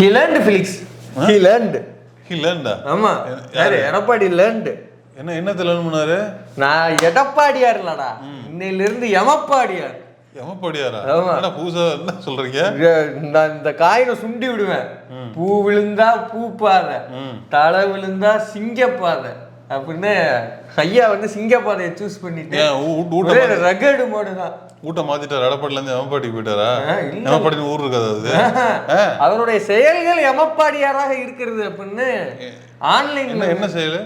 He learned Felix he learned இல்லைண்டா ஆமா. யாரு? எடப்பாடி லேர்ன்டு என்ன என்ன தெரியல பண்ணாரு? நான் எடப்பாடியார் இல்லடா. இன்னையில இருந்து எமப்பாடியார். எமப்படியாரா? ஆமா. புதுசா என்ன சொல்றீங்க? நான் இந்த காயினை சுண்டி விடுவேன். பூ விழுந்தா பூ பாதை. தலை விழுந்தா சிங்கப்பாதை அப்படின்னு ஐயா வந்து சிங்கப்பாதையை சூஸ் பண்ணிட்டு ரகடு மோடு தான் ஊட்ட மாத்திட்டாரு எடப்பாடில இருந்து எமப்பாடி போயிட்டாரா. எமப்பாடின்னு ஊர் இருக்காது அது. அவருடைய செயல்கள் எமப்பாடியாராக இருக்கிறது அப்படின்னு ஆன்லைன் என்ன செயலு?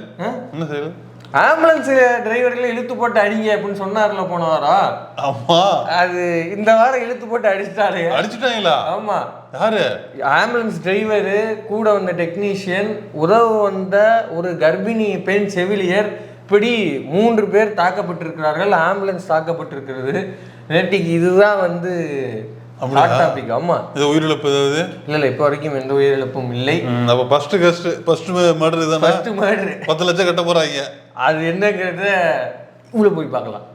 என்ன செயலு? ஆம்புலன்ஸ் டிரைவர்களை இழுத்து போட்டு அடிங்க அப்படின்னு சொன்னார்ல போன வாரம். ஆமா. அது இந்த வாரம் இழுத்து போட்டு அடிச்சிட்டாரு. அடிச்சுட்டாங்களா? ஆமா. யாரு? ஆம்புலன்ஸ் டிரைவரு கூட வந்த டெக்னீஷியன் உதவ வந்த ஒரு கர்ப்பிணி பெண் செவிலியர் இப்படி மூன்று பேர் தாக்கப்பட்டிருக்கிறார்கள். ஆம்புலன்ஸ் தாக்கப்பட்டிருக்கிறது. நேற்றுக்கு இதுதான் வந்து? டாபிக் ஆமா. இது உயிரிழப்பு ஏதாவது? இல்ல இல்ல இப்போ வரைக்கும் எந்த உயிரிழப்பும் இல்லை. அப்ப ஃபர்ஸ்ட் கஸ்ட் ஃபர்ஸ்ட் மர்டர் தானே ஃபர்ஸ்ட் மர்டர் பத்து லட்சம் கட்ட போறாங்க. அது என்னங்கிறத உள்ள போய் பார்க்கலாம்.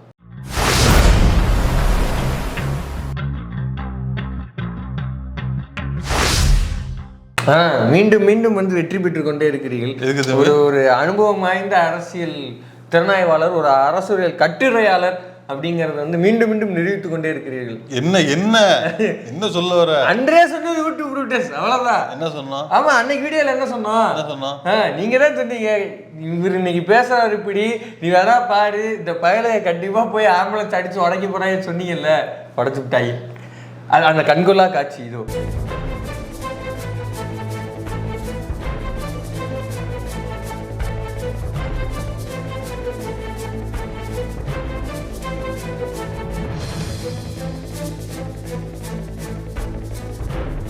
மீண்டும் மீண்டும் வந்து வெற்றி பெற்று கொண்டே இருக்கிறீர்கள்? ஒரு ஒரு அனுபவம் வாய்ந்த அரசியல் திறனாய்வாளர் ஒரு அரசியல் கட்டுரையாளர் அப்படிங்கறத வந்து மீண்டும் மீண்டும் நிரூபித்துக் கொண்டே இருக்கிறீர்கள். என்ன என்ன என்ன சொல்ல வர? அன்றே சொன்னது யூடியூப் ரூட்டர்ஸ் அவ்வளவுதான். என்ன சொன்னா ஆமா அன்னைக்கு வீடியோல என்ன சொன்னோம் என்ன சொன்னா ஆ, நீங்க தான் சொன்னீங்க. இவர் இன்னைக்கு பேசுறாரு இப்படி. நீ வேணா பாரு இந்த பயலை கண்டிப்பா போய் ஆம்புலன்ஸ் அடிச்சு உடைக்க போறான்னு சொன்னீங்கல்ல. உடச்சு விட்டாய். அது அந்த கண்கொள்ளா காட்சி இதோ.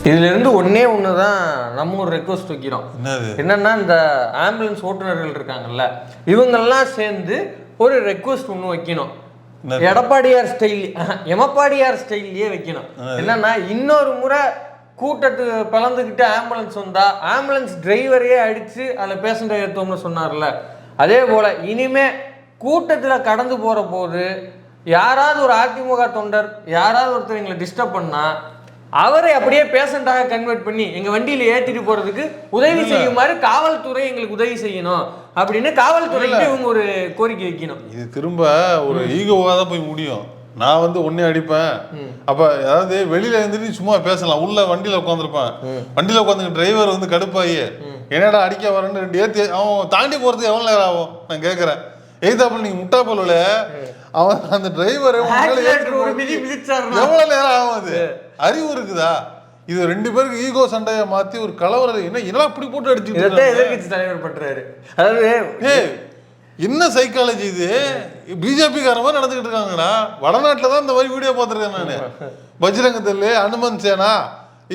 இதுல இருந்து ஒண்ணே ஒன்று தான் நம்ம ஒரு ரெக்வஸ்ட் வைக்கிறோம். என்னன்னா இந்த ஆம்புலன்ஸ் ஓட்டுநர்கள் இருக்காங்கல்ல இவங்கெல்லாம் சேர்ந்து ஒரு ரெக்வஸ்ட் ஒன்று வைக்கணும்? எடப்பாடியார் ஸ்டைல் எமப்பாடியார் ஸ்டைல்லையே வைக்கணும். என்னன்னா இன்னொரு முறை கூட்டத்து பிளந்துக்கிட்டு ஆம்புலன்ஸ் வந்தா ஆம்புலன்ஸ் டிரைவரையே அடிச்சு அதில் பேசண்ட ஏற்றோம்னு சொன்னார்ல. அதே போல இனிமே கூட்டத்துல கடந்து போற போது யாராவது ஒரு அதிமுக தொண்டர் யாராவது ஒருத்தர் எங்களை டிஸ்டர்ப் பண்ணா அவரை அப்படியே பேஷண்டாக கன்வெர்ட் பண்ணி எங்க வண்டியில ஏத்திட்டு போறதுக்கு உதவி செய்யுமாறு காவல்துறை எங்களுக்கு உதவி செய்யணும் அப்படின்னு காவல்துறைக்கு இவங்க ஒரு கோரிக்கை வைக்கணும். இது திரும்ப ஒரு ஈகோவாக தான் போய் முடியும். நான் வந்து ஒன்னே அடிப்பேன். அப்ப அதாவது வெளியில இருந்துட்டு சும்மா பேசலாம். உள்ள வண்டியில உட்காந்துருப்பேன் வண்டியில உட்காந்து டிரைவர் வந்து கடுப்பாயி என்னடா அடிக்க வரேன்னு? ரெண்டு ஏத்தி அவன் தாண்டி போறதுக்கு எவ்வளவு நேரம் ஆகும்? நான் கேக்குறேன். எய்தாப்புல நீங்க முட்டா போல அவன் அந்த டிரைவர் எவ்வளவு நேரம் ஆகும் அது? அறிவு இருக்குதா? இது ரெண்டு பேருக்கு ஈகோ சண்டையை மாத்தி ஒரு கலவரம் என்ன என்னடா இப்படி போட்டு அடிச்சுட்டு? எதிர்கட்சி தலைவர் பண்றாரு. அதாவது என்ன சைக்காலஜி இது? பிஜேபி கார மாதிரி நடந்துகிட்டு இருக்காங்கடா. வடநாட்டுல தான் இந்த மாதிரி வீடியோ பார்த்துருக்கேன் நான். பஜ்ரங்க தள்ளு அனுமன் சேனா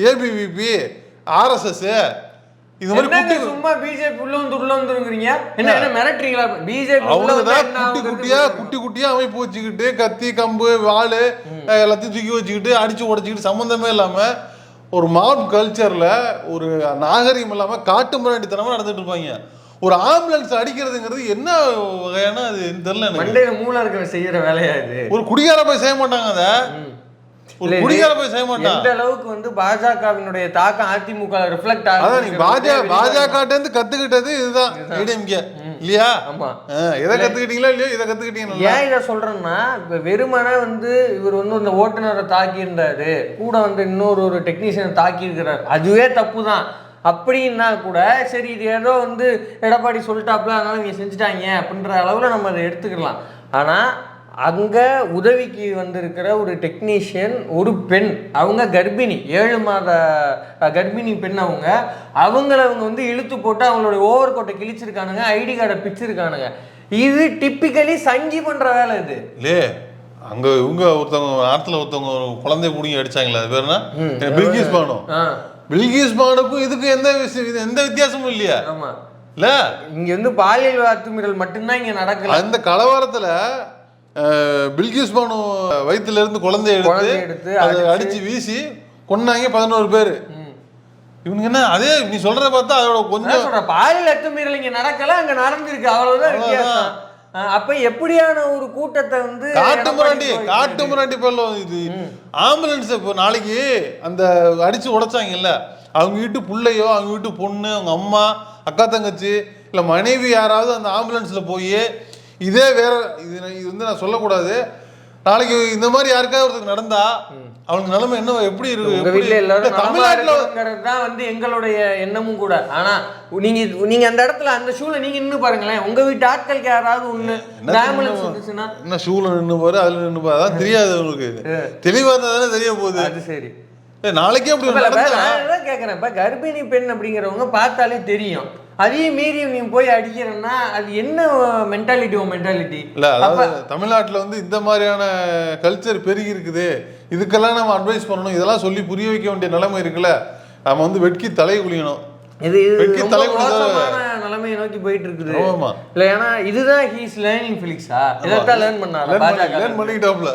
ஏபிவிபி ஆர்எஸ்எஸ் இது மாதிரி சும்மா பிஜேபி உள்ள வந்து உள்ள வந்துருங்கிறீங்க என்ன என்ன? மிரட்டுறீங்களா? பிஜேபி உள்ள அவங்க வந்தா தான் என்ன குட்டி குட்டியா குட்டி குட்டியா அமைப்பு வச்சுக்கிட்டு கத்தி கம்பு வாளு எல்லாத்தையும் தூக்கி வச்சுக்கிட்டு அடிச்சு உடைச்சிக்கிட்டு சம்மந்தமே இல்லாம ஒரு மாப் கல்ச்சர்ல ஒரு நாகரிகம் இல்லாம காட்டு முன்னாடித்தனமா நடந்துட்டு இருப்பாங்க. ஒரு ஆம்புலன்ஸ் அடிக்கிறதுங்கிறது என்ன வகையான அது தெரியல மண்டையில மூளை இருக்கிற செய்யற வேலையா இது? ஒரு குடிகார போய் செய்ய மாட்டாங்க அத. எந்த அளவுக்கு வந்து பாஜகவினுடைய தாக்கம் அதிமுக ரிஃப்ளெக்ட் நீ பாஜக பாஜக இருந்து கத்துக்கிட்டது இதுதான். ஏடிஎம்கே. இல்லையா? ஆமா. எதை கத்துக்கிட்டீங்களோ இல்லையோ? இதை கத்துக்கிட்டீங்க ஏன் இதை சொல்றேன்னா இப்ப வெறுமனே வந்து இவர் வந்து இந்த ஓட்டுநரை தாக்கி இருந்தாரு கூட வந்து இன்னொரு ஒரு டெக்னீஷியனை தாக்கி இருக்கிறார் அதுவே தப்பு தான் அப்படின்னா கூட சரி இது ஏதோ வந்து எடப்பாடி சொல்லிட்டாப்ல அதனால இவங்க செஞ்சுட்டாங்க அப்படின்ற அளவில் நம்ம அதை எடுத்துக்கலாம். ஆனால் அங்கே உதவிக்கு வந்திருக்கிற ஒரு டெக்னீஷியன் ஒரு பெண் அவங்க கர்ப்பிணி ஏழு மாத கர்ப்பிணி பெண் அவங்க. அவங்கள அவங்க வந்து இழுத்து போட்டு அவங்களுடைய ஓவர் கோட்டை கிழிச்சிருக்கானுங்க ஐடி கார்டை பிச்சிருக்கானுங்க. இது டிப்பிக்கலி சங்கி பண்ற வேலை இது. இல்லே அங்க இவங்க ஒருத்தவங்க ஆத்துல ஒருத்தவங்க ஒரு குழந்தைய புடிங்கி அடிச்சாங்களே அது பேர் என்ன? பில்கிஸ் பானு. பில்கிஸ் பானுக்கும் இதுக்கும் எந்த விஷயம் இது எந்த வித்தியாசமும் இல்லையா. ஆமா. இல்ல இங்க வந்து பாலியல் அத்துமீறல் மட்டும்தான் இங்க நடக்கல. அந்த கலவரத்துல பில்கிஸ் பானு வயித்துல இருந்து குழந்தைய எடுத்து எடுத்து அதை அடிச்சு வீசி கொன்னாங்க பதினோரு பேரு. இவனுக்கு என்ன அதே நீ சொல்றத பார்த்தா அதோட கொஞ்சம் பாலியல் அத்துமீறல் இங்க நடக்கல அங்க நடந்திருக்கு அவ்வளவுதான் அப்ப எப்படியான ஒரு கூட்டத்தை வந்து காட்டு முராண்டி காட்டு? முராண்டி பேர்ல இது. ஆம்புலன்ஸ் இப்போ நாளைக்கு அந்த அடிச்சு உடைச்சாங்கல்ல அவங்க வீட்டு புள்ளையோ அவங்க வீட்டு பொண்ணு அவங்க அம்மா அக்கா தங்கச்சி இல்ல மனைவி யாராவது அந்த ஆம்புலன்ஸ்ல போய் இதே வேற இது நான் இது வந்து நான் சொல்லக்கூடாது. நாளைக்கு இந்த மாதிரி யாருக்காவது ஒருத்தருக்கு நடந்தா அவனுக்கு நிலைமை என்ன எப்படி இருக்கு உங்க எல்லாரும் தான் வந்து எங்களுடைய எண்ணமும் கூட. ஆனா நீங்க நீங்க அந்த இடத்துல அந்த ஷூல நீங்க நின்னு பாருங்களேன். உங்க வீட்டு ஆட்களுக்கு யாராவது ஒண்ணு ஆம்புலன்ஸ்? வந்துச்சுன்னா என்ன ஷூல நின்று பாரு அதுல நின்று பாரு அதான் தெரியாது உங்களுக்கு. தெளிவா இருந்தா தானே தெரிய போகுது. அது சரி. நாளைக்கே அப்படி கேக்குறேன். இப்ப கர்ப்பிணி பெண் அப்படிங்கிறவங்க பார்த்தாலே தெரியும். அதையும் மீறி நீ போய் அடிக்கிறன்னா அது என்ன மென்டாலிட்டி உன் மென்டாலிட்டி இல்ல அதாவது தமிழ்நாட்டுல வந்து இந்த மாதிரியான கல்ச்சர் பெருகி இருக்குது. இதுக்கெல்லாம் நம்ம அட்வைஸ் பண்ணணும். இதெல்லாம் சொல்லி புரிய வைக்க வேண்டிய நிலைமை இருக்குல்ல. நம்ம வந்து வெட்கி தலை குளியணும் இது வெட்கி தலை மோசமான நிலைமையை நோக்கி போயிட்டு இருக்குது ஆமா. இல்ல ஏன்னா இதுதான் ஹீஸ் லேர்னிங் ஃபிலிக்ஸா இதைத்தான் லேர்ன் பண்ணாரு? பாஜக லேர்ன் பண்ணிக்கிட்டாப்ல.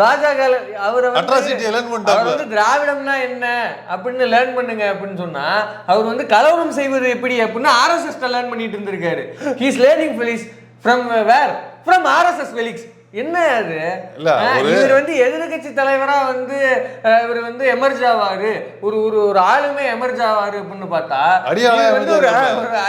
பாஜக அவர் Atrocity ய learn அவர் பண்ணிட்டாப்ல. வந்து திராவிடம்னா என்ன? அப்படின்னு லேர்ன் பண்ணுங்க அப்படின்னு சொன்னா அவர் வந்து கலவரம் செய்வது எப்படி அப்படின்னு ஆர்எஸ்எஸ் லேர்ன் பண்ணிட்டு இருந்திருக்காரு. He's learning Felix from where from RSS Felix என்ன அது? இவர் வந்து எதிர்க்கட்சி தலைவரா வந்து இவர் வந்து எமர்ஜ் ஆவாரு. ஒரு ஒரு ஒரு ஆளுமே எமர்ஜ் ஆவாரு அப்படின்னு பார்த்தா வந்து ஒரு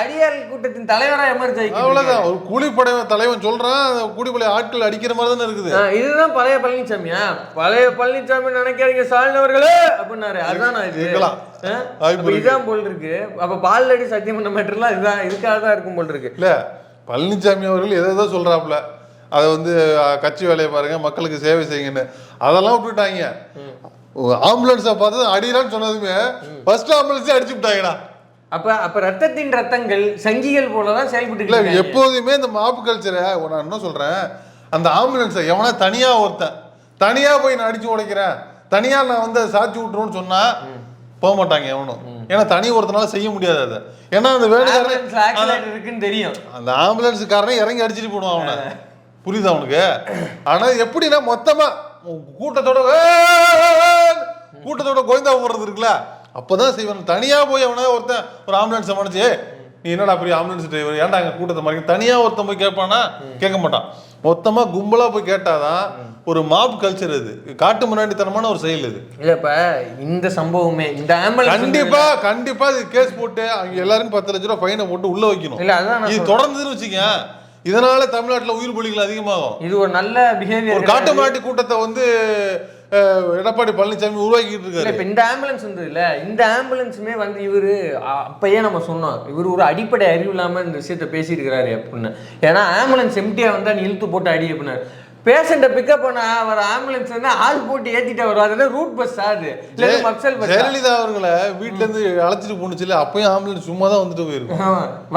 அடியாள் கூட்டத்தின் தலைவரா எமர்ஜ் ஆகி அவ்வளவுதான். ஒரு கூலிப்படை தலைவன் சொல்றான் கூலிப்படை ஆட்கள் அடிக்கிற மாதிரி தானே இருக்குது. இதுதான் பழைய பழனிசாமியா பழைய பழனிசாமி நினைக்காதீங்க ஸ்டாலின் அவர்களே அப்படின்னாரு அதுதான் இருக்கலாம். இதுதான் போல் இருக்கு. அப்ப பால் அடி சத்தியம் பண்ண மேட்டர்லாம் இதுதான் இதுக்காக தான் இருக்கும் போல் இருக்கு. இல்ல பழனிசாமி அவர்கள் எதை எதோ சொல்றாப்புல. அதை வந்து கட்சி வேலையை பாருங்க மக்களுக்கு சேவை செய்யுங்கன்னு. அதெல்லாம் விட்டுட்டாங்க. ஆம்புலன்ஸை பார்த்து அடிக்கலான்னு சொன்னதுமே ஃபர்ஸ்ட் ஆம்புலன்ஸே அடிச்சு விட்டாங்கடா. அப்ப அப்ப ரத்தத்தின் ரத்தங்கள் சங்கிகள் போலதான் செயல்பட்டு இல்ல இருக்காங்க. எப்போதுமே இந்த மாப்பு கல்ச்சரை நான் என்ன சொல்றேன் அந்த ஆம்புலன்ஸை எவனா தனியா ஒருத்தன் தனியா போய் நான் அடிச்சு உடைக்கிறேன் தனியா நான் வந்து அதை சாட்சி விட்டுருன்னு சொன்னா போக மாட்டாங்க எவனும். ஏன்னா தனி ஒருத்தனால செய்ய முடியாது அதை. ஏன்னா அந்த accident இருக்குன்னு தெரியும். அந்த ஆம்புலன்ஸுக்காரனே இறங்கி அடிச்சிட்டு போடுவான் அவனை. புரியுதா அவனுக்கு ஆனா எப்படின்னா மொத்தமா கூட்டத்தோட! கூட்டத்தோட கோயந்தா போடுறது இருக்குல்ல அப்பதான் செய்வான். தனியா போய் அவனா ஒருத்தன் ஒரு ஆம்புலன்ஸ் மனுச்சு நீ என்னடா பெரிய ஆம்புலன்ஸ் டிரைவர் ஏன்டா அங்க கூட்டத்தை மாதிரி தனியா ஒருத்தன் போய் கேட்பானா கேட்க மாட்டான். மொத்தமா கும்பலா போய் கேட்டாதான் ஒரு மாப் கல்ச்சர் இது. காட்டு முன்னாடித்தனமான ஒரு செயல் இது. இல்ல இப்ப இந்த சம்பவமே இந்த ஆம்புலன்ஸ் கண்டிப்பா கண்டிப்பா இது கேஸ் போட்டு அவங்க எல்லாரும் பத்து லட்ச ரூபா ஃபைனை போட்டு உள்ள வைக்கணும். இல்ல அதான் இது. தொடர்ந்துன்னு வச்சுக்க இதனால தமிழ்நாட்டுல உயிர் பலிகள் அதிகமாகும். இது ஒரு நல்ல ஒரு பிஹேவியர் காட்டு மாட்டு கூட்டத்தை வந்து எடப்பாடி பழனிசாமி உருவாக்கிட்டு இருக்காரு. இப்ப இந்த ஆம்புலன்ஸ் வந்து இல்ல. இந்த ஆம்புலன்ஸுமே வந்து இவரு அப்பயே நம்ம சொன்னோம். இவர் ஒரு அடிப்படை அறிவு இல்லாம இந்த விஷயத்த பேசியிருக்கிறாரு அப்படின்னு. ஏன்னா ஆம்புலன்ஸ் எம்டியா வந்தா இழுத்து போட்டு அடி அப்படின்னாரு. பேஷண்ட்டை பிக்கப் பண்ண வர ஆம்புலன்ஸ் வந்து ஆள் போட்டு ஏத்திட்டு வரும் அதெல்லாம் ரூட் பஸ் இல்ல மக்சல் பஸ் ஜெயலலிதா அவர்களை வீட்ல இருந்து அழைச்சிட்டு போனுச்சுல அப்பயும் ஆம்புலன்ஸ் சும்மா தான் வந்துட்டு போயிருக்கும்.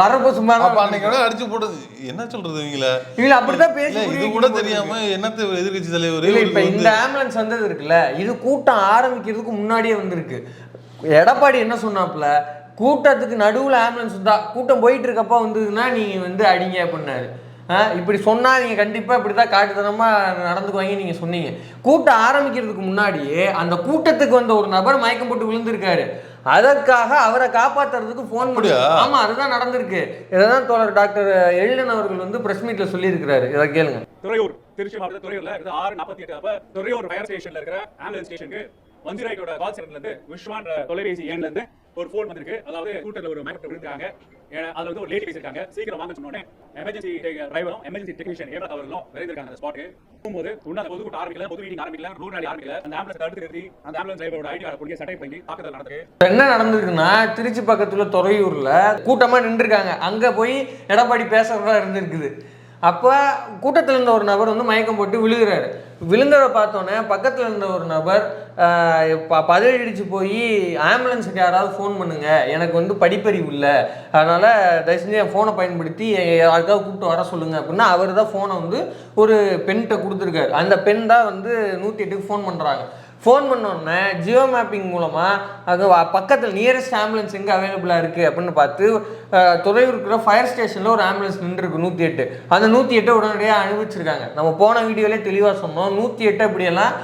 வரப்போ சும்மா தான் அன்னைக்கு அடிச்சு போட்டது. என்ன சொல்றது இவங்கள? இவங்க அப்படிதான் பேசி இல்ல இது கூட தெரியாம என்னத்த எதிர்க்கட்சி தலைவர் இல்ல இப்ப இந்த ஆம்புலன்ஸ் வந்தது இருக்குல்ல இது கூட்டம் ஆரம்பிக்கிறதுக்கு முன்னாடியே வந்திருக்கு. எடப்பாடி என்ன சொன்னாப்புல? கூட்டத்துக்கு நடுவுல ஆம்புலன்ஸ் தான் கூட்டம் போயிட்டு இருக்கப்ப வந்ததுன்னா நீங்க வந்து அடிங்க அப்படின்னாரு. ஆ, இப்படி சொன்னா நீங்க கண்டிப்பா இப்படிதான் காட்டுத்தனமா நடந்துக்குவாங்க நீங்க சொன்னீங்க. கூட்டம் ஆரம்பிக்கிறதுக்கு முன்னாடியே அந்த கூட்டத்துக்கு வந்த ஒரு நபர் மயக்கம் போட்டு விழுந்திருக்காரு. அதற்காக அவரை காப்பாத்துறதுக்கு ஃபோன் பண்ணி? ஆமா அதுதான் நடந்திருக்கு. இதைதான் தோழர் டாக்டர் எழிலன் அவர்கள் வந்து பிரஸ் மீட்ல சொல்லியிருக்கிறாரு. இதை கேளுங்க. துறையூர் திருச்சி மாவட்டத்தில் துறையூர்ல இது ஆறு நாற்பத்தி எட்டு அப்ப துறையூர் ஃபயர் ஸ்டேஷன்ல இருக்கிற ஆம்புலன்ஸ் ஸ்டேஷனுக்கு வஞ்சிராய்க்கோட கால் சென்டர்ல இருந்து விஸ்வான்ற தொலைபேசி எண்ல இருந்து ஒரு ஃபோன் வந்திருக்கு. அதாவது கூட்டத்தில் ஒரு மயக்கம் விழுந்தாங்க அதுல வந்து ஒரு லேடி பேசியிருக்காங்க. சீக்கிரம் வாங்க சொன்னோடனே எமர்ஜென்சி டிரைவரும் எமர்ஜென்சி டெக்னீஷியன் ஏமத் அவர்களும் விரைந்திருக்காங்க அந்த ஸ்பாட்டுக்கு போகும்போது இன்னும் பொது பொதுக்கூட்டம் ஆரம்பிக்கல பொது மீட்டிங் ஆரம்பிக்கல ரூட் நாளி ஆரம்பிக்கல. அந்த ஆம்புலன்ஸ் தடுத்து நிறுத்தி அந்த ஆம்புலன்ஸ் டிரைவரோட ஐடி கார்டு பிடிக்க சட்டை பண்ணி தாக்குதல் நடந்திருக்கு. என்ன நடந்திருக்குன்னா திருச்சி பக்கத்துல துறையூர்ல கூட்டமா நின்றுருக்காங்க. அங்க போய் எடப்பாடி பேசுறதா இருந்திருக்குது. அப்போ கூட்டத்தில் இருந்த ஒரு நபர் வந்து மயக்கம் போட்டு விழுகிறாரு. விழுந்ததை பார்த்தோன்னே பக்கத்தில் இருந்த ஒரு நபர் ஆஹ், ப- பதறிடிச்சு போய் ஆம்புலன்ஸுக்கு யாராவது ஃபோன் பண்ணுங்க. எனக்கு வந்து படிப்பறிவு இல்லை. அதனால் தயவு செஞ்சு என் ஃபோனை பயன்படுத்தி யாருக்காவது கூப்பிட்டு வர சொல்லுங்க. அப்படின்னா அவர் தான் ஃபோனை வந்து ஒரு பெண்கிட்ட கொடுத்துருக்காரு. அந்த பெண் தான் வந்து நூற்றி எட்டுக்கு ஃபோன் பண்ணுறாங்க ஃபோன் உடனே ஜியோ மேப்பிங் மூலமாக அது பக்கத்தில் நியரஸ்ட் ஆம்புலன்ஸ் எங்கே அவைலபிளாக இருக்குது அப்படின்னு பார்த்து அஹ், துறையூர் இருக்கிற ஃபயர் ஸ்டேஷனில் ஒரு ஆம்புலன்ஸ் நின்றுருக்கு நூற்றி எட்டு. அந்த நூற்றி எட்டை உடனடியாக அனுபவிச்சிருக்காங்க. நம்ம போன வீடியோலே தெளிவாக சொன்னோம் நூற்றி எட்டு அப்படியெல்லாம்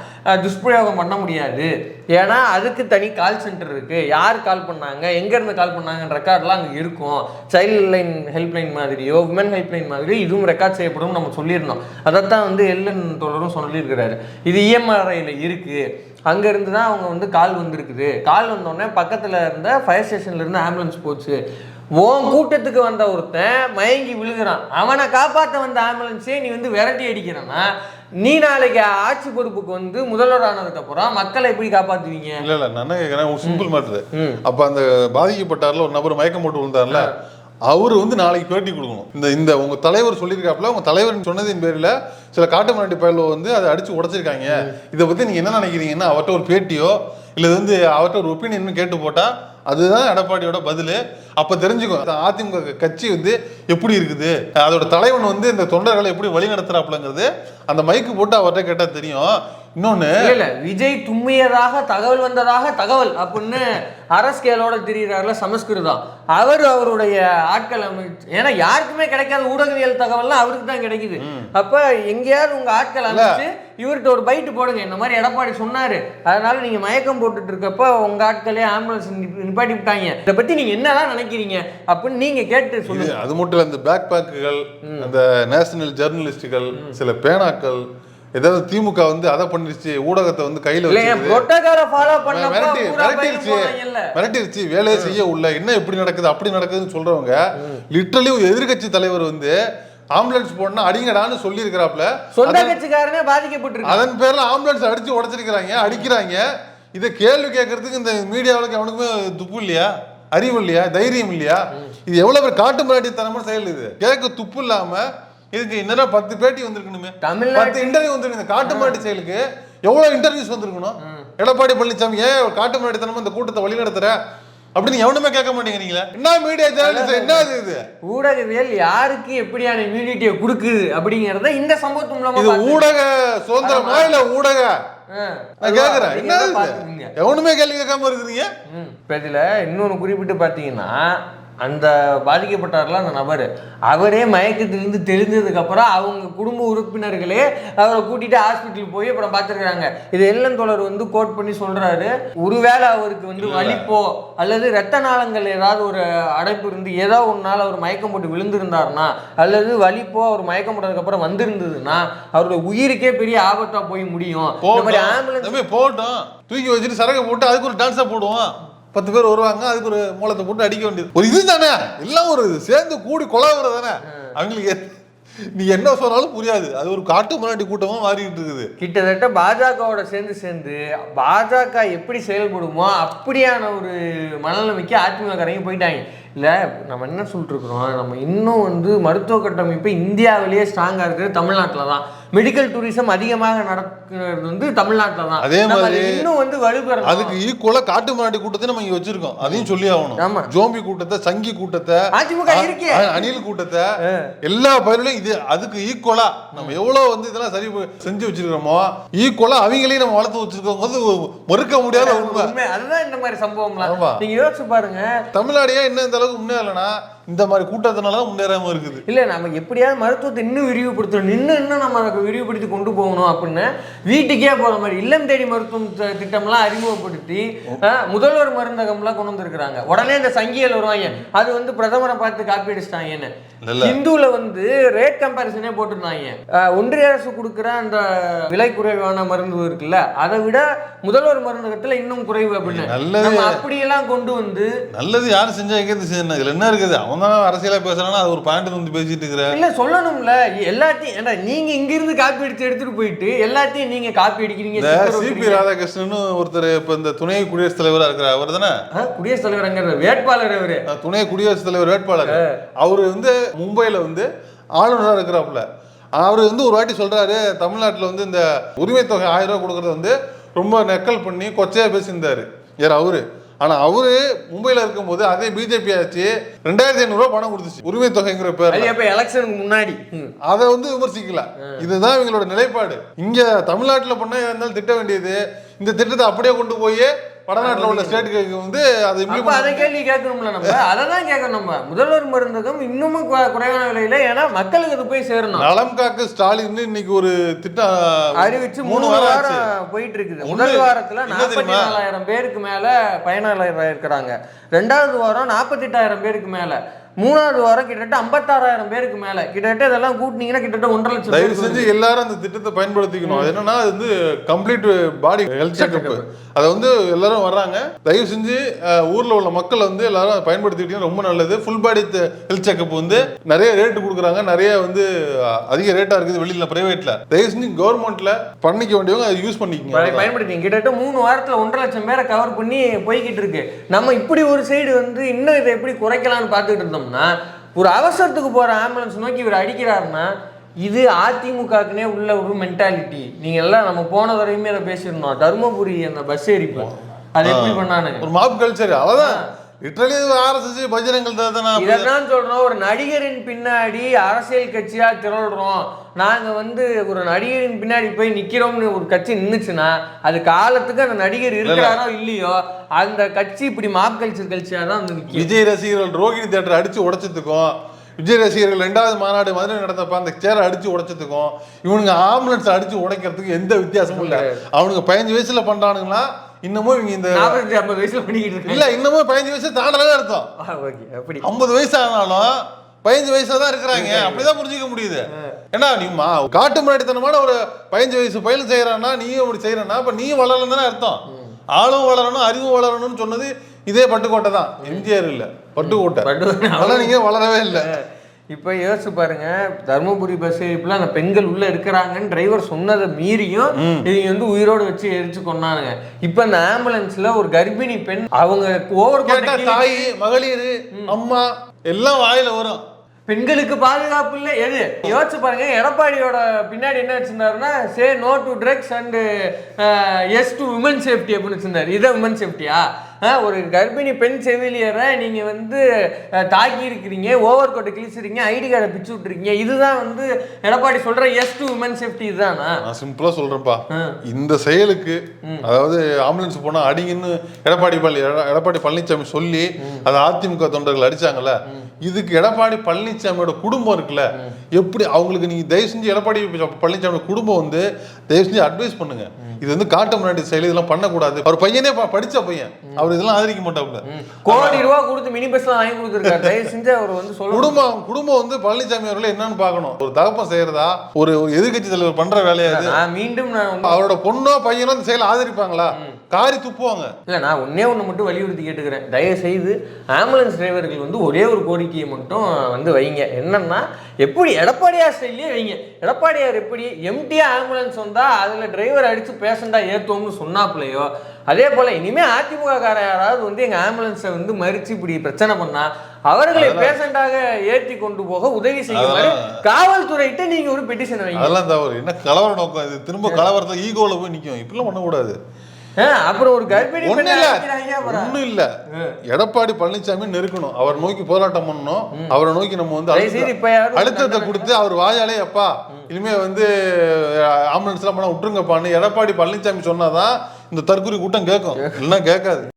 துஷ்பிரயோகம் பண்ண முடியாது. ஏன்னா அதுக்கு தனி கால் சென்டர் இருக்குது யார் கால் பண்ணாங்க எங்கேருந்து கால் பண்ணாங்கன்ற ரெக்கார்ட்லாம் அங்கே இருக்கும். சைல்டு லைன் ஹெல்ப்லைன் மாதிரியோ உமன் ஹெல்ப்லைன் மாதிரியோ இதுவும் ரெக்கார்ட் செய்யப்படும் நம்ம சொல்லியிருந்தோம். அதைத்தான் வந்து எல்என் தொடரும் சொல்லியிருக்கிறாரு. இது இஎம்ஆர்ஐயில் இருக்குது அங்கேருந்து தான் அவங்க வந்து கால் வந்திருக்குது. கால் வந்தோடனே பக்கத்தில் இருந்த ஃபயர் ஸ்டேஷன்ல இருந்து ஆம்புலன்ஸ் போச்சு. உன் கூட்டத்துக்கு வந்த ஒருத்தன் மயங்கி விழுகிறான். அவனை காப்பாற்ற வந்த ஆம்புலன்ஸே நீ வந்து விரட்டி அடிக்கிறன்னா நீ நாளைக்கு ஆட்சி பொறுப்புக்கு வந்து முதல்வர் ஆனதுக்கு அப்புறம் மக்களை எப்படி காப்பாத்துவீங்க? இல்ல இல்ல நான் கேட்கறேன் சிம்பிள் மாட்டுது. அப்ப அந்த பாதிக்கப்பட்டார்ல ஒரு நபர் மயக்கம் போட்டு விழுந்தார்ல? அவர் வந்து நாளைக்கு பேட்டி கொடுக்கணும். இந்த இந்த உங்க தலைவர் சொல்லியிருக்காப்புல உங்க தலைவர் சொன்னதின் பேரில் சில காட்டுமராண்டி பயலோ வந்து அதை அடிச்சு உடைச்சிருக்காங்க. இதை பற்றி நீங்கள் என்ன நினைக்கிறீங்கன்னா அவர்கிட்ட ஒரு பேட்டியோ இல்லை இது வந்து அவர்கிட்ட ஒரு ஒப்பீனியன் கேட்டு போட்டால் அதுதான் எடப்பாடியோட பதில். அப்போ தெரிஞ்சுக்கும் அந்த அதிமுக கட்சி வந்து எப்படி இருக்குது? அதோட தலைவன் வந்து இந்த தொண்டர்களை எப்படி வழி நடத்துறாப்புலங்கிறது அந்த மைக்கு போட்டு அவர்கிட்ட கேட்டால் தெரியும். இன்னொன்னு இல்ல விஜய் தும்மியதாக தகவல் வந்ததாக தகவல். அப்படின்னு அரஸ்கேலோட திரியிறாருல சமஸ்கிருதம் அவர் அவருடைய ஆட்கள் அமைச்சு ஏன்னா யாருக்குமே கிடைக்காத ஊடகவியல் தகவல்லாம் அவருக்கு தான் கிடைக்குது. அப்ப எங்கேயாவது உங்க ஆட்கள் அமைச்சு இவர்கிட்ட ஒரு பைட்டு போடுங்க. இந்த மாதிரி எடப்பாடி சொன்னாரு. அதனால நீங்க மயக்கம் போட்டுட்டு இருக்கப்ப உங்க ஆட்களே ஆம்புலன்ஸ் நிப்பாட்டி விட்டாங்க. இதை பத்தி நீங்க என்னதான் நினைக்கிறீங்க? அப்படின்னு நீங்க கேட்டு சொல்லுங்க. அது மட்டும் இல்ல இந்த பேக் பேக்குகள் அந்த நேஷனல் ஜெர்னலிஸ்டுகள் சில பேனாக்கள் ஏதாவது திமுக வந்து அதை பண்ணிருச்சு ஊடகத்தை வந்து கையில மிரட்டிருச்சு. மிரட்டிருச்சு வேலையை செய்ய உள்ள என்ன இப்படி நடக்குது அப்படி நடக்குதுன்னு சொல்றவங்க லிட்டரலி ஒரு எதிர்க்கட்சி தலைவர் வந்து ஆம்புலன்ஸ் போடணும் அடிங்கடான்னு சொல்லி இருக்கிறாப்ல சொந்த கட்சிக்காரனே பாதிக்கப்பட்டிருக்கு அதன் பேர்ல ஆம்புலன்ஸ் அடிச்சு உடைச்சிருக்கிறாங்க அடிக்கிறாங்க. இதை கேள்வி கேட்கறதுக்கு இந்த மீடியாவுக்கு அவனுக்குமே துப்பு இல்லையா? அறிவு இல்லையா? தைரியம் இல்லையா? இது எவ்வளவு பேர் காட்டு மிராட்டித்தனமான செயல் இது? கேட்க துப்பு இல்லாம இதுக்கு இன்னும் பத்து பேட்டி வந்திருக்கணுமே? பத்து இன்டர்வியூ வந்திருக்கு காட்டு மிராட்டி செயலுக்கு எவ்வளவு இன்டர்வியூஸ் வந்திருக்கணும்? எடப்பாடி பழனிசாமி ஏன் காட்டு மிராட்டித்தனமா இந்த கூட்டத்தை வழி நடத்துற அப்படின்னு எவனுமே கேட்க மாட்டேங்கிறீங்களா? என்ன மீடியா ஜேர்னலிசம் என்ன இது இது? ஊடகவியல் யாருக்கு எப்படியான இம்யூனிட்டியை கொடுக்குது அப்படிங்கறத இந்த சம்பவத்து மூலமா இது ஊடக சுதந்திரமா இல்ல ஊடக? நான் கேக்குறேன். என்ன. எவனுமே கேள்வி கேட்காம இருக்கிறீங்க. இப்ப இதுல இன்னொன்னு குறிப்பிட்டு பார்த்தீங்கன்னா அந்த பாதிக்கப்பட்டார்ல அந்த நபர். அவரே மயக்கத்திலிருந்து தெளிஞ்சதுக்கு அப்புறம் அவங்க குடும்ப உறுப்பினர்களே அவரை கூட்டிட்டு ஹாஸ்பிட்டல் போய் அப்புறம் பார்த்துருக்காங்க இது எல்லன் தோழர் வந்து கோட் பண்ணி சொல்றாரு. ஒருவேளை அவருக்கு வந்து வலிப்போ அல்லது ரத்த நாளங்கள் ஏதாவது ஒரு அடைப்பு இருந்து ஏதோ ஒரு நாள் அவர் மயக்கம் போட்டு விழுந்திருந்தாருன்னா அல்லது வலிப்போ அவர் மயக்கம் போட்டதுக்கு அப்புறம் வந்திருந்ததுன்னா அவருடைய உயிருக்கே பெரிய ஆபத்தா போய் முடியும். ஆம்புலன்ஸ் போட்டோம். தூக்கி வச்சுட்டு சரக்கு போட்டு அதுக்கு ஒரு டான்ஸா போடுவோம். பத்து பேர் வருவாங்க அதுக்கு ஒரு மூலத்தை போட்டு அடிக்க வேண்டியது. ஒரு இது தானே எல்லாம் ஒரு சேர்ந்து கூடி கொலாவுறது தானே? அவங்களுக்கு நீ என்ன சொன்னாலும் புரியாது. அது ஒரு காட்டு முன்னாடி கூட்டமா மாறிட்டு இருக்குது. கிட்டத்தட்ட பாஜகவோட சேர்ந்து சேர்ந்து பாஜக எப்படி செயல்படுமோ அப்படியான ஒரு மனநிலைமைக்கு அதிமுககாரங்க போயிட்டாங்க. இல்லை நம்ம என்ன சொல்லிட்டு இருக்கிறோம்? நம்ம இன்னும் வந்து மருத்துவ கட்டமைப்பு இந்தியாவிலேயே ஸ்ட்ராங்காக இருக்கிறது தமிழ்நாட்டில் தான் மெடிக்கல் டூரிசம் அதிகமாக நடக்கிறது வந்து தமிழ்நாட்டில் தான் அதே மாதிரி இன்னும் வந்து வலுப்பெறணும். அதுக்கு ஈக்குவலா காட்டு முன்னாடி கூட்டத்தை நம்ம இங்க வச்சிருக்கோம். அதையும் சொல்லி ஆமா. ஆகணும் ஜோம்பி கூட்டத்தை சங்கி கூட்டத்தை அதிமுக இருக்கே. அணில் கூட்டத்தை எல்லா பயிர்களும் இது அதுக்கு ஈக்குவலா நம்ம எவ்வளவு வந்து இதெல்லாம் சரி செஞ்சு வச்சிருக்கிறோமோ ஈக்குவலா அவங்களையும் நம்ம வளர்த்து வச்சிருக்கோம் மறுக்க முடியாத உண்மை. அதுதான் இந்த மாதிரி சம்பவம்லாம். ஆமா. நீங்க யோசிச்சு பாருங்க. தமிழ்நாடு இன்னும் இந்த அளவுக்கு முன்னேறலனா இந்த மாதிரி கூட்டத்தினால தான் முன்னேறாம இருக்குது. இல்லை நம்ம எப்படியாவது மருத்துவத்தை இன்னும் விரிவுபடுத்தணும். இன்னும் இன்னும் நம்ம அதை விரிவுபடுத்தி கொண்டு போகணும் அப்படின்னு வீட்டுக்கே போகிற மாதிரி இல்லம் தேடி மருத்துவம் திட்டம்லாம் அறிமுகப்படுத்தி முதல்வர் மருந்தகம்லாம் கொண்டு வந்திருக்கிறாங்க. உடனே இந்த சங்கிகள் வருவாங்க. அது வந்து பிரதமரை பார்த்து காப்பி அடிச்சிட்டாங்கன்னு. ஹிந்துல வந்து ரேட் கம்பேரிசனே போட்டிருந்தாங்க. ஒன்றிய அரசு கொடுக்குற அந்த விலை குறைவான மருந்து இருக்குல்ல அதை விட முதல்வர் மருந்தகத்துல இன்னும் குறைவு அப்படின்னு. அப்படியெல்லாம் கொண்டு வந்து நல்லது யாரு செஞ்சா எங்க என்ன இருக்குது? அவன் தான் அரசியலா பேசுறானா அது ஒரு பாயிண்ட் வந்து பேசிட்டு இருக்கிற இல்ல சொல்லணும்ல. எல்லாத்தையும் ஏன்னா நீங்க இங்க இருந்து காப்பி அடிச்சு எடுத்துட்டு போயிட்டு எல்லாத்தையும் நீங்க காப்பி அடிக்கிறீங்க இந்த சிபி. ராதாகிருஷ்ணன் ஒருத்தர் இப்ப இந்த துணை குடியரசுத் தலைவரா இருக்கிற அவர் தானே? குடியரசுத் தலைவர்ங்கிற வேட்பாளர் அவரு. துணை குடியரசுத் தலைவர் வேட்பாளர். அவர் வந்து மும்பைல வந்து ஆளுநராக இருக்கிறாப்புல. அவர் வந்து ஒரு வாட்டி சொல்றாரு தமிழ்நாட்டில் வந்து இந்த உரிமை தொகை ஆயிரம் ரூபாய் கொடுக்கறது வந்து ரொம்ப நெக்கல் பண்ணி கொச்சையா பேசியிருந்தாரு. யார் அவரு? ஆனா அவரு மும்பைல இருக்கும்போது அதே பிஜேபி ஆச்சு. ரெண்டாயிரத்தி ஐநூறுரூவா பணம் கொடுத்துச்சு. உரிமை தொகைங்கிற எப்ப எலெக்ஷனுக்கு முன்னாடி. அதை வந்து விமர்சிக்கல. இதுதான் இவங்களோட நிலைப்பாடு. இங்க தமிழ்நாட்டுல பண்ண இருந்தாலும் திட்ட வேண்டியது. இந்த திட்டத்தை அப்படியே கொண்டு போய் வடநாட்டுல உள்ள ஸ்டேட்டுக்கு வந்து அதை அதை கேள்வி கேட்கணும்ல நம்ம? அதை தான் கேட்கணும் நம்ம. முதல்வர் மருந்தகம் இன்னமும் குறைவான விலையில ஏன்னா மக்களுக்கு அது போய் சேரணும். நலம் காக்க ஸ்டாலின் இன்னைக்கு ஒரு திட்டம் அறிவிச்சு மூணு வாரம் போயிட்டு இருக்குது முதல் வாரத்துல நாற்பத்தி? நாலாயிரம் பேருக்கு மேல பயனாளர் இருக்கிறாங்க ரெண்டாவது வாரம் நாற்பத்தெட்டாயிரம் பேருக்கு மேல. மூணாவது வாரம் கிட்டத்தட்ட ஐம்பத்தாறாயிரம் பேருக்கு மேல. கிட்டத்தட்ட இதெல்லாம் கூட்டினீங்கன்னா கிட்டத்தட்ட ஒன்றரை லட்சம் தயவு செஞ்சு எல்லாரும் அந்த திட்டத்தை பயன்படுத்திக்கணும். அது என்னன்னா அது வந்து கம்ப்ளீட் பாடி ஹெல்த் செக்அப் அதை வந்து எல்லாரும் வர்றாங்க. தயவு செஞ்சு ஊர்ல உள்ள மக்கள் வந்து எல்லாரும் பயன்படுத்திக்கிட்டீங்கன்னா ரொம்ப நல்லது. ஃபுல் பாடி ஹெல்த் செக்அப் வந்து நிறைய ரேட்டு கொடுக்குறாங்க. நிறைய வந்து அதிக ரேட்டா இருக்குது வெளியில பிரைவேட்ல தயவு செஞ்சு கவர்மெண்ட்ல பண்ணிக்க வேண்டியவங்க அதை யூஸ் பண்ணிக்கங்க. பய- பயன்படுத்தி கிட்டத்தட்ட மூணு வாரத்துல ஒன்றரை லட்சம் பேரை கவர் பண்ணி போய்கிட்டு இருக்கு. நம்ம இப்படி ஒரு சைடு வந்து இன்னும் இதை எப்படி குறைக்கலாம்னு பார்த்துக்கிட்டு இருந்தோம்னா ஒரு அவசரத்துக்கு போற ஆம்புலன்ஸ் நோக்கி இவர் அடிக்கிறாருன்னா இது அதிமுகக்குனே உள்ள ஒரு மென்டாலிட்டி நீங்க எல்லாம் நம்ம போன வரையுமே அதை பேசியிருந்தோம். தருமபுரி அந்த பஸ் எரிப்பு அது எப்படி பண்ணானுங்க? ஒரு மாப் கல்ச்சர் அவ்வளவுதான். லிட்டரலி ஆர்எஸ்எஸ் பஜரங்கள் தானே சொல்றோம். ஒரு நடிகரின் பின்னாடி அரசியல் கட்சியா திரள்றோம். நாங்க வந்து ஒரு நடிகரின் பின்னாடி போய் நிக்கிறோம்னு ஒரு கட்சி நின்னுச்சுன்னா அது காலத்துக்கு அந்த நடிகர் இருக்கிறாரோ இல்லையோ அந்த கட்சி இப்படி மாப் கல்ச்சர் கட்சியா தான் வந்து விஜய் ரசிகர்கள் ரோகிணி தேட்டர் அடிச்சு உடைச்சதுக்கும் விஜய் ரசிகர்கள் ரெண்டாவது மாநாடு மதுரை நடந்தப்ப அந்த சேரை அடிச்சு உடைச்சதுக்கும் இவனுங்க ஆம்புலன்ஸ் அடிச்சு உடைக்கிறதுக்கு எந்த வித்தியாசமும் இல்ல. அவனுங்க பதினஞ்சு வயசுல பண்றானுங்களா இன்னமும் இவங்க இந்த ஐம்பது வயசுல பண்ணிக்கிட்டு இருக்கேன் இல்ல இன்னமும் பதினஞ்சு வயசு தாண்டவே அர்த்தம். ஓகே அப்படி. ஐம்பது வயசு ஆனாலும் பதினஞ்சு வயசுல தான் இருக்கிறாங்க. அப்படிதான் புரிஞ்சுக்க முடியுது. ஏன்னா நீ காட்டு முன்னாடித்தனமான ஒரு பதினஞ்சு வயசு பயிலும் செய்யறான்னா நீயும் அப்படி செய்யறனா அப்ப நீயும் வளரணும் தானே அர்த்தம். ஆளும் வளரணும் அறிவும் வளரணும்னு சொன்னது இதே பட்டுக்கோட்டை தான். எம்ஜிஆர் இல்ல பட்டுக்கோட்டை. பட்டு- ஆனா நீங்க வளரவே இல்லை. இப்போ யோசிச்சு பாருங்க தருமபுரி பஸ் எரிப்புல அந்த பெண்கள் உள்ள இருக்கிறாங்கன்னு டிரைவர் சொன்னதை மீறியும் இவங்க வந்து உயிரோடு வச்சு எரிச்சு கொண்டானுங்க இப்போ அந்த ஆம்புலன்ஸ்ல ஒரு கர்ப்பிணி பெண் அவங்க ஓவர் தாய் மகளிர் அம்மா எல்லாம் வாயில வரும். பெண்களுக்கு பாதுகாப்பு இல்லை எது? யோசிச்சு பாருங்க எடப்பாடியோட பின்னாடி என்ன வச்சிருந்தாருன்னா say no to drugs and yes to women safety அப்படின்னு வச்சிருந்தாரு. இதை உமன் சேஃப்டியா ஒரு கர்ப்பிணி பெண் செவிலியரை நீங்க வந்து தாக்கி இருக்கிறீங்க ஓவர் கோட்டை கிழிச்சிருக்கீங்க ஐடி கார்டை பிச்சு விட்டுருக்கீங்க இதுதான் வந்து எடப்பாடி சொல்ற எஸ் டு உமன் சேஃப்டி இதுதானா? நான் சிம்பிளா சொல்றேன்ப்பா. ஆ. இந்த செயலுக்கு அதாவது ஆம்புலன்ஸ் போனா அடிங்கன்னு எடப்பாடி பள்ளி எடப்பாடி பழனிசாமி சொல்லி அதை அதிமுக தொண்டர்கள் அடிச்சாங்கல்ல இதுக்கு எடப்பாடி பழனிசாமியோட குடும்பம் இருக்குல்ல எப்படி அவங்களுக்கு நீங்க தயவு செஞ்சு எடப்பாடி பழனிசாமியோட குடும்பம் வந்து தயவு செஞ்சு அட்வைஸ் பண்ணுங்க. இது வந்து காட்டு முன்னாடி செயல் இதெல்லாம் பண்ணக்கூடாது. அவர் பையனே படிச்ச பையன். அவர் இதெல்லாம் ஆதரிக்க மாட்டாப்புல. கோடி ரூபா கொடுத்து மினி பஸ்லாம் வாங்கி கொடுத்துருக்காரு. தயவு செஞ்சு அவர் வந்து சொல்ல குடும்பம் குடும்பம் வந்து பழனிசாமி அவர்கள் என்னன்னு பார்க்கணும். ஒரு தகப்பன் செய்யறதா ஒரு எதிர்க்கட்சி தலைவர் பண்ற வேலையா இது? நான் மீண்டும் அவரோட பொண்ணோ பையனோ இந்த செயலை ஆதரிப்பாங்களா? காரி துப்புவாங்க. இல்லை நான் ஒண்ணே ஒன்று மட்டும் வலியுறுத்தி கேட்டுக்கிறேன். தயவு செய்து ஆம்புலன்ஸ் டிரைவர்கள் வந்து ஒரே ஒரு கோரிக்கையை மட்டும் வந்து வைங்க. என்னன்னா எப்படி எடப்பாடியார் ஸ்டைல்லே வைங்க. எடப்பாடியார் எப்படி எம்டியாக ஆம்புலன்ஸ் வந்தால் அதில் டிரைவர் அடித்து பேஷண்ட்டாக ஏற்றுவோம்னு சொன்னாப்புலையோ அதே போல் இனிமேல் அதிமுக கார யாராவது வந்து எங்கள் ஆம்புலன்ஸை வந்து மறித்து இப்படி பிரச்சனை பண்ணால் அவர்களை பேஷண்ட்டாக ஏற்றி கொண்டு போக உதவி செய்யுமாறு காவல்துறையிட்ட நீங்கள் ஒரு பெட்டிஷன் வைங்க. அதெல்லாம் தவறு என்ன கலவர நோக்கம்? இது திரும்ப கலவரத்துல ஈகோல போய் நிக்கும். இப்படிலாம் பண்ணக்கூடாது. அப்புறம் ஒரு கர்ப்பிணி ஒண்ணு இல்ல. ஒண்ணும் இல்ல. எடப்பாடி பழனிசாமி நெருக்கணும். அவர் நோக்கி போராட்டம் பண்ணணும். அவரை நோக்கி நம்ம வந்து அழுத்தத்தை கொடுத்து அவர் வாயாலே அப்பா இனிமே வந்து ஆம்புலன்ஸ் எல்லாம் பண்ண விட்டுருங்கப்பான்னு எடப்பாடி பழனிசாமி சொன்னாதான் இந்த தற்கொலை கூட்டம் கேட்கும். இல்லைன்னா கேட்காது.